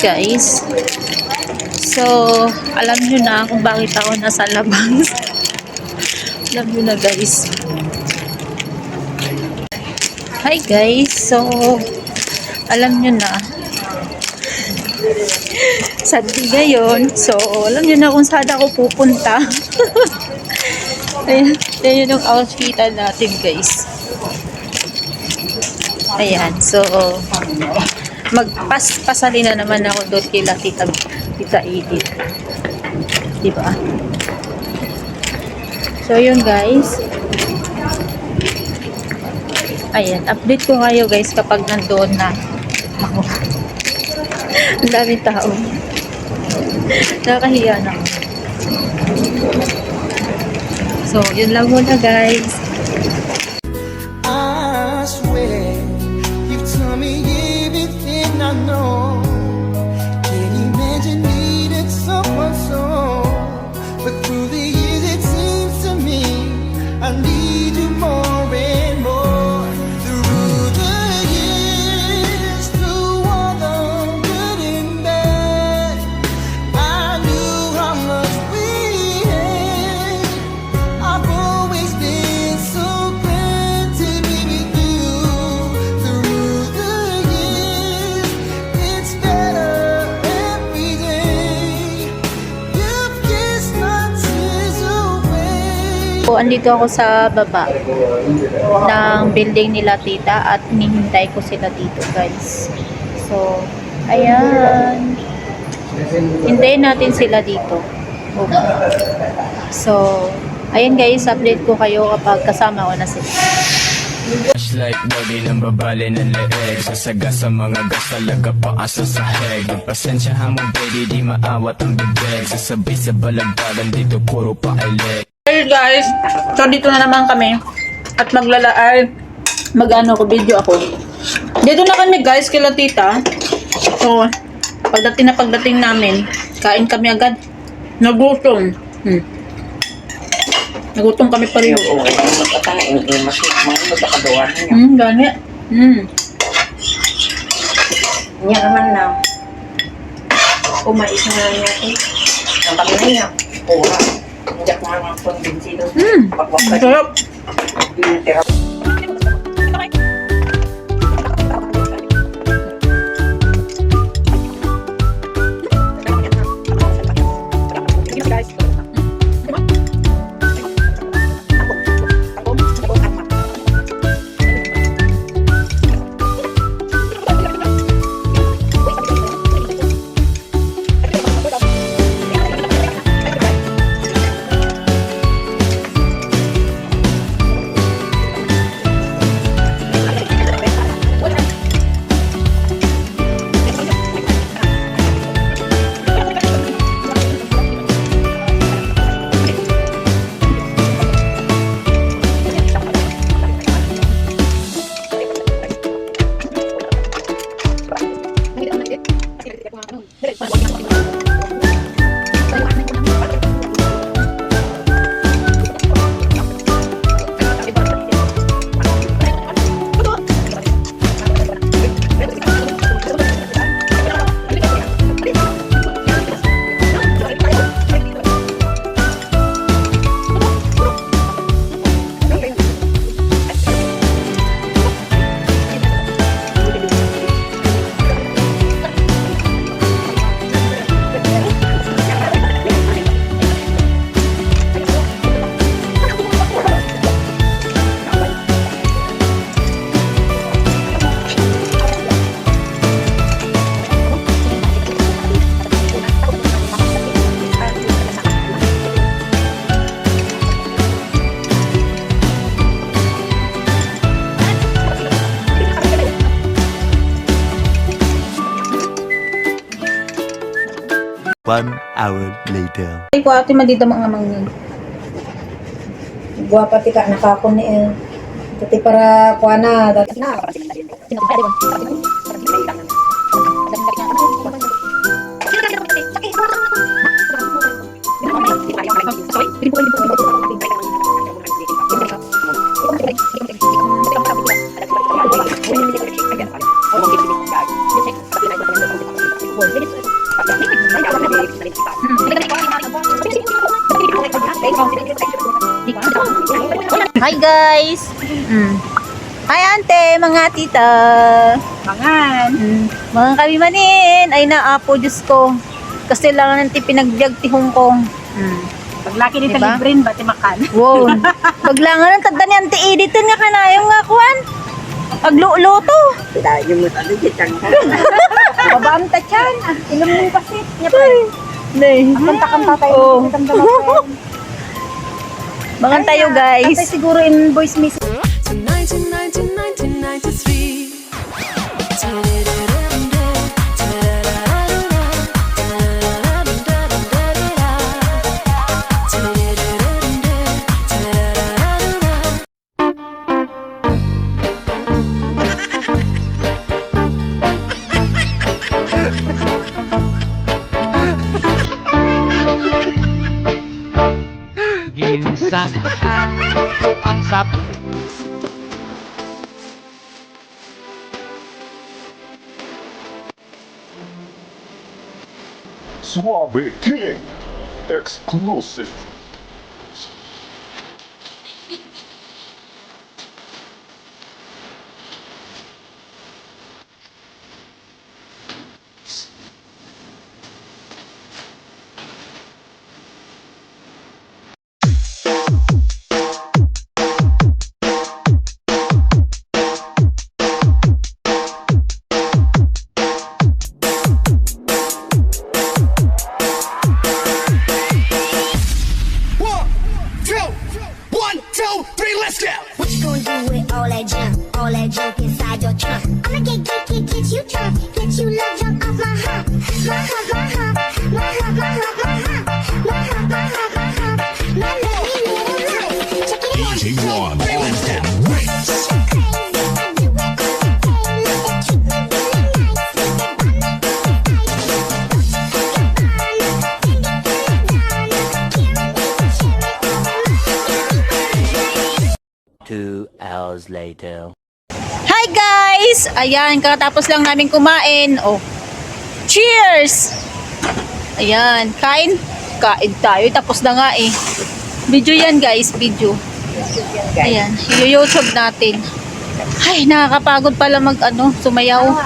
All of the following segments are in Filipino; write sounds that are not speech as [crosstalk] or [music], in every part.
guys. So, alam nyo na kung bakit ako nasa labas. [laughs] alam nyo na guys. Hi guys. So, alam nyo na. [laughs] Sunday ngayon. So, alam nyo na kung saan ako pupunta. [laughs] Ayan, ayan yung outfitan natin guys. Ayan, so, magpas-pasali na naman ako doon kila tita, tita Edith. Diba? So, yun guys. Ayan, update ko kayo guys kapag nandoon na ako. [laughs] Ang daming tao. Nakakahiya na ako. So, yun lang muna guys. Know. Andito ako sa baba ng building nila tita at hinihintay ko sila dito guys. So, ayan. Hintayin natin sila dito. Okay. So, ayan guys, update ko kayo kapag kasama ko na sila. Flashlight daw di nang babali ng leeg Sasaga sa mga gas talaga paasa sa heg Pasensyahan mo baby di maawat ang bibig Sasabay sa balagdagan dito puro pa Hey guys, so dito na naman kami at maglalaay mag-ano ko video ako. Dito na kami guys kila tita. So, pagdating na pagdating namin, kain kami agad. Nagutom. Hmm. Nagutom kami pareho. Okay, magkakain mas magkakagawa niya. Hmm, gani. Hmm. Niya naman na. Kumais na niya ito. Ang kami na niya. Pura. Hindi ako nga mga konbinsido. Hmm. Pagwakas. Sarap. Tira. One hour later. Ay ko ate madida mga mangin. Guwapa ti ka nakako ni eh. Tati para kuha na. Dati na. Sorry. Hi guys! Mm. Hi ante, mga tita! Mangan. Mm. Mga kami manin! Ay naapo, Diyos ko. Kasi lang nanti pinagbiag ti Hong Kong. Mm. Paglaki ni Diba? Kalibrin, bati makan. Wow! [laughs] Paglangan ng tanda ni ante editin nga kanayong nga kuhan. Pagluluto. Babaan ta chan. Ilom mo kasi. Nya pa. Nay. Kanta-kanta tayo. Oh. [laughs] Mangan tayo guys. Ate siguro in voice message. Suave King exclusive. Let's go. What you gonna do with all that junk? All that junk inside your trunk? I'ma get, get, get, get you drunk. Get you love drunk off my hump. My hump, my hump, later. Hi guys! Ayan, kakatapos lang namin kumain. Oh. Cheers! Ayan, kain. Kain tayo. Tapos na nga eh. Video yan guys, video. Ayan, i-youtube natin. Ay, nakakapagod pala mag ano, sumayaw.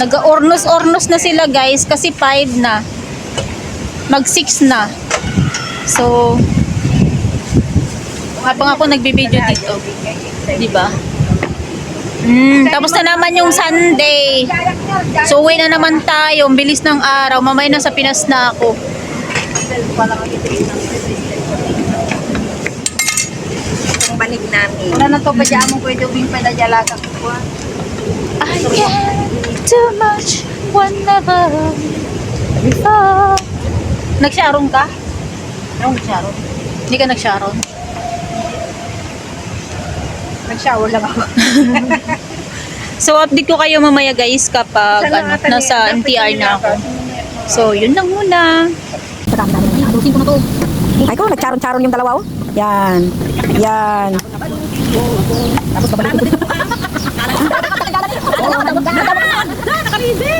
Nag-ornos-ornos na sila guys kasi 5 na. Mag 6 na. So, habang ako nagbibideo dito. Di ba? Mm, tapos na naman yung Sunday. So, uwi na naman tayo. Bilis ng araw. Mamaya na sa Pinas na ako. Ang banig namin. Wala na to pa dyan mo pwede ubing pa na dalaga ko. I get too much whenever before. Nagsharon ka? Ano nag-shower? Hindi ka nagsharon? Nag-shower lang ako. [laughs] So, update ko kayo mamaya guys kapag ano, nasa NTR na ako. So, yun lang muna. Ay ko, nagcharon-charon yung dalawa oh. Yan. Yan. Tapos babalik ko dito.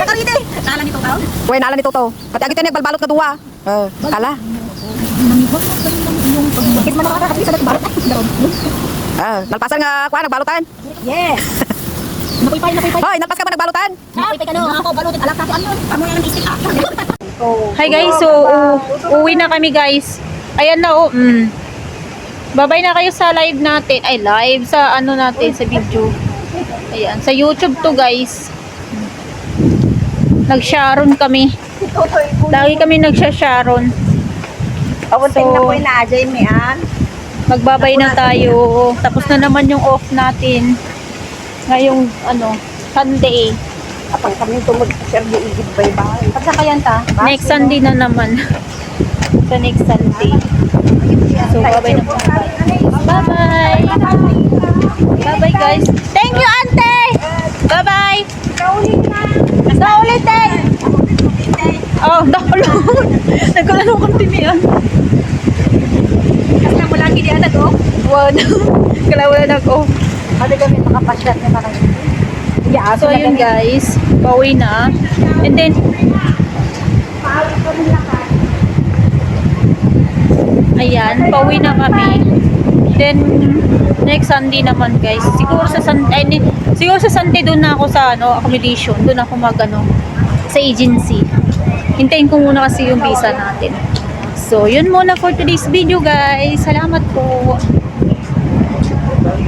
Nakalide. Nala nito ka? Uy, nala to. Pati agit yan balbalot ka duwa. Eh, kala. Bakit man? Ah, nalpasan nga kuha, nagbalutan. Yes. [laughs] Napuypay, napuypay. Hoy, nalpas ka ba nagbalutan? Napuypay ka no. Ako, balutin. Alak ako ano. Pamuya ng isip ah. Hi guys, so u- uwi na kami guys. Ayan na oh. Mm. Babay na kayo sa live natin. Ay, live sa ano natin, sa video. Ayan, sa YouTube to guys. Nag-sharon kami. Lagi kami nagsha-sharon. Awon So, na po na ajay mi an. Magbabay na tayo. Tapos na naman yung off natin. Ngayong ano, Sunday. Apang kami tumod sir di igid bay bay. Pagka kayan ta. Next Sunday na naman. [laughs] sa next Sunday. So, babay na po. Bye-bye. Bye-bye, guys. Thank you, ante! Bye-bye! Sa ulitin! Oh, [laughs] download! Nagkalan ng kontinian. Kasi mo lagi di anak oh. Wow, kala wala nag-off. Ano kami makapasyat na [laughs] parang So, yun guys. Pauwi na. And then, ayan, pauwi na kami. Then, next Sunday naman guys. Siguro sa Sunday, ay, siguro sa Sunday doon na ako sa ano, accommodation. Doon ako mag ano, sa agency. Hintayin ko muna kasi yung visa natin. So, yun muna for today's video guys. Salamat po.